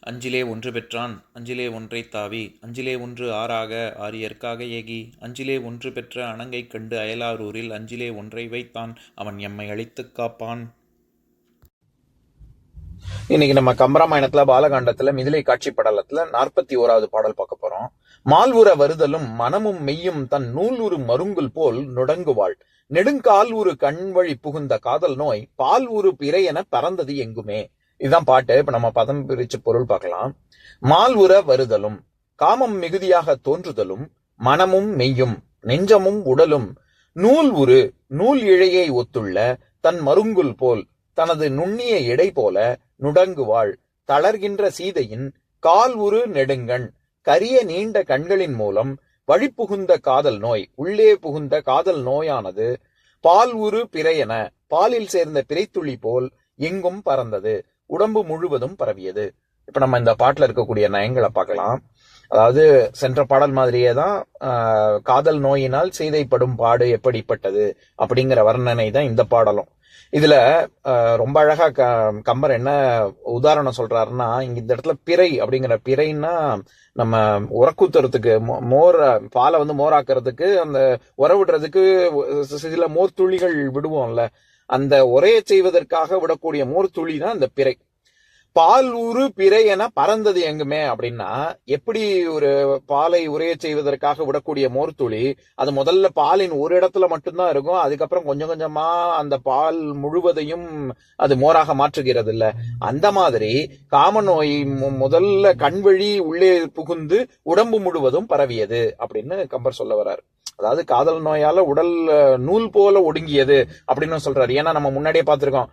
அஞ்சிலே ஒன்று பெற்றான் அஞ்சிலே ஒன்றை தாவி அஞ்சிலே ஒன்று ஆறாக ஆரியற்காக ஏகி அஞ்சிலே ஒன்று பெற்ற அணங்கை கண்டு அயலாரூரில் அஞ்சிலே ஒன்றை வைத்தான் அவன் எம்மை அழித்துக் காப்பான். இன்னைக்கு நம்ம கம்பராமாயணத்துல பாலகாண்டத்துல மிதிலை காட்சி படலத்துல நாற்பத்தி ஓராவது பாடல் பார்க்க போறோம். மால்வுற வருதலும் மனமும் மெய்யும் தன் நூலுரு மருங்குல் போல் நுடங்குவாள். நெடுங்கால் உரு கண் வழி புகுந்த காதல் நோய் பால் உரு பிறை என பறந்தது எங்குமே. இதுதான் பாட்டு. இப்ப நம்ம பதம் பிரிச்சு பொருள் பார்க்கலாம். மால் உற வருதலும் காமம் மிகுதியாக தோன்றுதலும் மனமும் மெய்யும் நெஞ்சமும் உடலும் நூல் உரு நூல் இழையை ஒத்துள்ள தன் மருங்குல் போல் தனது நுண்ணிய இடை போல நுடங்குவாள் தளர்கின்ற சீதையின் கால் உரு நெடுங்கண் கரிய நீண்ட கண்களின் மூலம் வழிப்புகுந்த காதல் நோய் உள்ளே புகுந்த காதல் நோயானது பால் உரு பிறையென பாலில் சேர்ந்த பிறைத்துளி போல் எங்கும் பறந்தது. உடம்பு முழுவதும் பரவியது. இப்ப நம்ம இந்த பாட்டுல இருக்கக்கூடிய நயங்களை பார்க்கலாம். அதாவது சென்ற பாடல் மாதிரியே தான் ஆஹ், காதல் நோயினால் சீதைப்படும் பாடு எப்படிப்பட்டது அப்படிங்கிற வர்ணனை தான் இந்த பாடலும். இதுல ஆஹ், ரொம்ப அழகா க- கம்பர் என்ன உதாரணம் சொல்றாருன்னா இங்க இந்த இடத்துல பிறை அப்படிங்கிற பிறைன்னா நம்ம உரக்கூத்துறதுக்கு மோ- மோர் பாலை வந்து மோராக்குறதுக்கு அந்த உர விடுறதுக்கு சில மோர் துளிகள் விடுவோம்ல. அந்த உரையை செய்வதற்காக விடக்கூடிய மோர் துளி தான் அந்த பிறை. பால் ஊறு பிறை என பறந்தது எங்குமே அப்படின்னா எப்படி ஒரு பாலை உரைய செய்வதற்காக விடக்கூடிய மோர் துளி அது முதல்ல பாலின் ஒரு இடத்துல மட்டும்தான் இருக்கும் அதுக்கப்புறம் கொஞ்சம் கொஞ்சமா அந்த பால் முழுவதையும் அது மோராக மாற்றுகிறது இல்ல அந்த மாதிரி காம நோய் மு- முதல்ல கண்வழி உள்ளே புகுந்து உடம்பு முழுவதும் பரவியது அப்படின்னு கம்பர் சொல்ல வர்றாரு. அதாவது காதல் நோயால உடல் நூல் போல ஒடுங்கியது அப்படின்னு சொல்றாரு. ஏன்னா நம்ம முன்னாடியே பார்த்திருக்கோம்.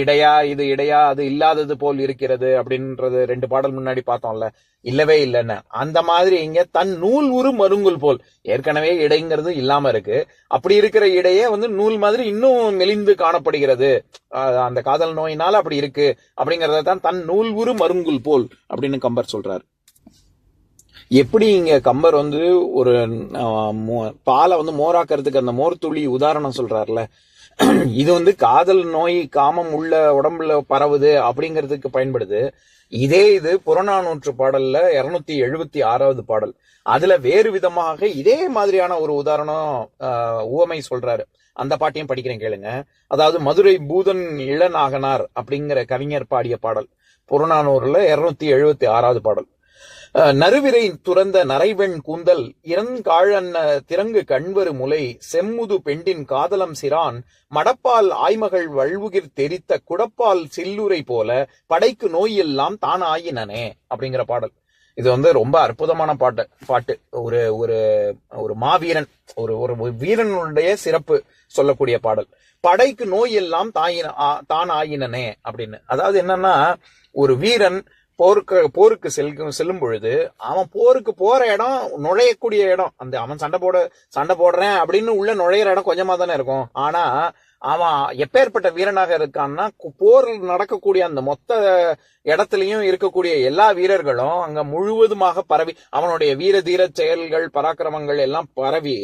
இடையா இது இடையா அது இல்லாதது போல் இருக்கிறது அப்படின்றது ரெண்டு பாடல் முன்னாடி பார்த்தோம்ல. இல்லவே இல்லைன்னு. அந்த மாதிரி இங்க தன் நூல் உரு மருங்குல் போல். ஏற்கனவே இடைங்கிறது இல்லாம இருக்கு. அப்படி இருக்கிற இடையே வந்து நூல் மாதிரி இன்னும் மெலிந்து காணப்படுகிறது. ஆஹ் அந்த காதல் நோயினால அப்படி இருக்கு. அப்படிங்கறத தான் தன் நூல் உரு மருங்குல் போல் அப்படின்னு கம்பர் சொல்றாரு. எப்படி இங்க கம்பர் வந்து ஒரு மோ- பாலை வந்து மோராக்கிறதுக்கு அந்த மோர் துளி உதாரணம் சொல்றாருல. இது வந்து காதல் நோய் காமம் உள்ள உடம்புல பரவுது அப்படிங்கிறதுக்கு பயன்படுது. இதே இது புறநானூற்று பாடல்ல இருநூத்தி எழுபத்தி ஆறாவது பாடல். அதுல வேறு விதமாக இதே மாதிரியான ஒரு உதாரணம் உவமை சொல்றாரு. அந்த பாட்டையும் படிக்கிறேன் கேளுங்க. அதாவது மதுரை பூதன் இளநாகனார் அப்படிங்கிற கவிஞர் பாடிய பாடல். புறநானூறுல இருநூத்தி எழுபத்தி ஆறாவது பாடல். நறுவிரை துறந்த நரைவெண் கூந்தல் இறங்காழன்ன திறங்கு கண்வரு முலை செம்முது பெண்டின் காதலம் சிரான் மடப்பால் ஆய்மகள் வழுவுகிர் தெரித்த குடப்பால் சில்லுரை போல படைக்கு நோய் எல்லாம் தான் ஆயினனே அப்படிங்கிற பாடல். இது வந்து ரொம்ப அற்புதமான பாட்டு பாட்டு. ஒரு ஒரு ஒரு மாவீரன் ஒரு ஒரு வீரனுடைய சிறப்பு சொல்லக்கூடிய பாடல். படைக்கு நோய் எல்லாம் தாயின தான் ஆயினனே அப்படின்னு. அதாவது என்னன்னா ஒரு வீரன் போருக்கு போருக்கு செல்கும் செல்லும் பொழுது அவன் போருக்கு போற இடம் நுழையக்கூடிய இடம். அந்த அவன் சண்டை போட சண்டை போடுறேன் அப்படின்னு உள்ள நுழையிற இடம் கொஞ்சமா தானே இருக்கும். ஆனா அவன் எப்பேற்பட்ட வீரனாக இருக்கான்னா கு- போர் நடக்கக்கூடிய அந்த மொத்த இடத்துலயும் இருக்கக்கூடிய எல்லா வீரர்களும் அங்க முழுவதுமாக பரவி அவனுடைய வீர தீர செயல்கள் பராக்கிரமங்கள் எல்லாம் பரவி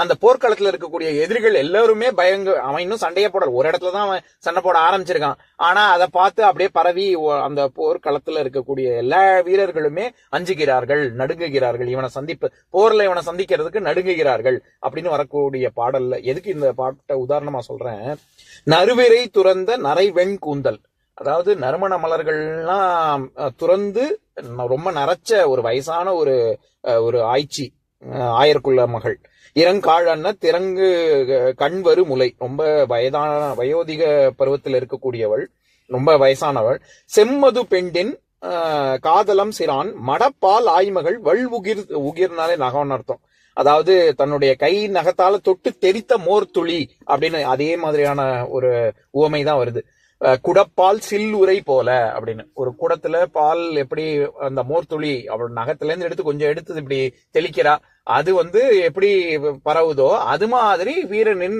அந்த போர்க்களத்துல இருக்கக்கூடிய எதிரிகள் எல்லாருமே பயங்க அவன் இன்னும் சண்டையே போடல. ஒரு இடத்துல தான் அவன் சண்டை போட ஆரம்பிச்சிருக்கான். ஆனா அதை பார்த்து அப்படியே பரவி அந்த போர்க்களத்துல இருக்கக்கூடிய எல்லா வீரர்களுமே அஞ்சுகிறார்கள் நடுங்குகிறார்கள். இவனை சந்திப்பு போர்ல இவனை சந்திக்கிறதுக்கு நடுங்குகிறார்கள் அப்படின்னு வரக்கூடிய பாடல்ல எதுக்கு இந்த பாட்டை உதாரணமா சொல்றேன்? நறுவிரை துறந்த நரைவெண் கூந்தல். அதாவது நறுமண மலர்கள்லாம் துறந்து ரொம்ப நரைச்ச ஒரு வயசான ஒரு ஒரு ஆய்ச்சி. ஆயர்குள்ள மகள். இறங்காழன்ன திறங்கு கண்வரு முலை. ரொம்ப வயதான வயோதிக பருவத்தில் இருக்கக்கூடியவள். ரொம்ப வயசானவள். செம்மது பெண்டின் காதலம் சிறான். மடப்பால் ஆய்மகள் வள் உகிர் உகிர்னாலே நகம்னு அர்த்தம். அதாவது தன்னுடைய கை நகத்தால தொட்டு தெரித்த மோர் துளி அப்படின்னு அதே மாதிரியான ஒரு உவமை தான் வருது. குடப்பால் குடப்பால் சில்லுரை போல அப்படின்னு. ஒரு குடத்துல பால் எப்படி அந்த மோர் துளி அவள் நகத்துல இருந்து எடுத்து கொஞ்சம் எடுத்து இப்படி தெளிக்கிறா. அது வந்து எப்படி பரவுதோ அது மாதிரி வீரனின்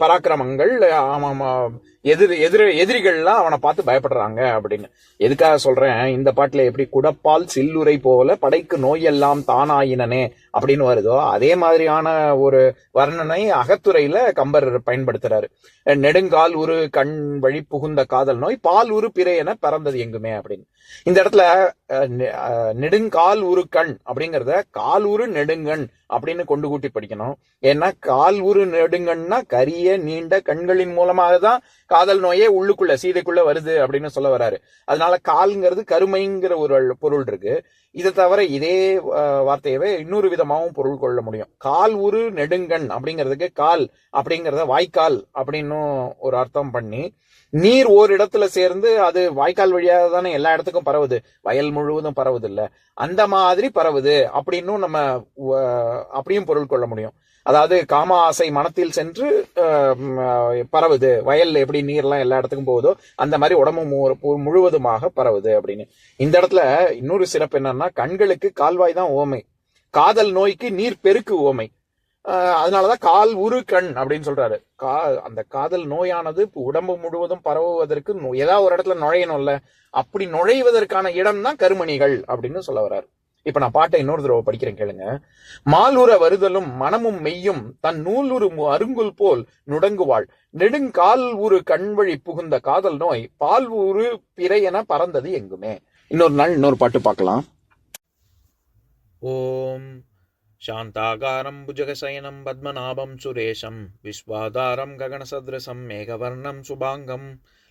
பராக்கிரமங்கள் ஆமாம் எதிர் எதிர எதிரிகள்லாம் அவனை பார்த்து பயப்படுறாங்க அப்படின்னு. எதுக்காக சொல்றேன்? இந்த பாட்டுல எப்படி குடப்பால் சில்லுரை போல படைக்கு நோயெல்லாம் தானாயினனே அப்படின்னு வருதோ அதே மாதிரியான ஒரு வர்ணனை அகத்துறையில கம்பர் பயன்படுத்துறாரு. நெடுங்கால் உரு கண் வழி புகுந்த காதல் நோய் பால் உரு பிறை என பறந்தது எங்குமே அப்படின்னு. இந்த இடத்துல நெ- நெடுங்கால் உரு கண் அப்படிங்கறத கால் உரு நெடுங்கண் அப்படின்னு கொண்டு கூட்டி படிக்கணும். ஏன்னா கால் உரு நெடுங்கண்னா கரிய நீண்ட கண்களின் மூலமாக தான் காதல் நோயே உள்ளுக்குள்ள சீதைக்குள்ள வருது அப்படின்னு சொல்ல வராரு. அதனால கால்ங்கிறது கருமைங்கிற ஒரு பொருள் இருக்கு. இதை தவிர இதே வார்த்தையவே இன்னொரு விதமாகவும் பொருள் கொள்ள முடியும். கால் உரு நெடுங்கண் அப்படிங்கிறதுக்கு கால் அப்படிங்கிறத வாய்க்கால் அப்படின்னும் ஒரு அர்த்தம் பண்ணி நீர் ஓர் இடத்துல சேர்ந்து அது வாய்க்கால் வழியாக தானே எல்லா இடத்துக்கும் பரவுது. வயல் முழுவதும் பரவுது இல்லை அந்த மாதிரி பரவுது அப்படின்னும் நம்ம அப்படியும் பொருள் கொள்ள முடியும். அதாவது காம ஆசை மனத்தில் சென்று பரவுது. வயல்ல எப்படி நீர்லாம் எல்லா இடத்துக்கும் போகுதோ அந்த மாதிரி உடம்பு மு- முழுவதுமாக பரவுது அப்படின்னு. இந்த இடத்துல இன்னொரு சிறப்பு என்னன்னா கண்களுக்கு கால்வாய் தான் ஓமை. காதல் நோய்க்கு நீர் பெருக்கு ஓமை. அதனாலதான் கால் உரு கண் அப்படின்னு சொல்றாரு. கா அந்த காதல் நோயானது உடம்பு முழுவதும் பரவுவதற்கு ஏதாவது ஒரு இடத்துல நுழையணும்ல அப்படி நுழைவதற்கான இடம் தான் கருமணிகள் அப்படின்னு சொல்ல வர்றாரு. இப்ப நான் பாட்டை இன்னொரு தடவை படிக்கிறேன் கேளுங்க மாலுற வருதலும் மனமும் மெய்யும் தன் நூலுரு மு- அருங்குல் போல் நுடங்குவாள் நெடுங்கால் உரு கண்வழி புகுந்த காதல் நோய் பால் உரு பிறை என பறந்தது எங்குமே இன்னொரு நாள் இன்னொரு பாட்டு பார்க்கலாம் ॐ शान्ताकारं भुजगशयनं पद्मनाभं सुरेशं विश्वाधारं गगनसदृशं मेघवर्णं शुभाङ्गं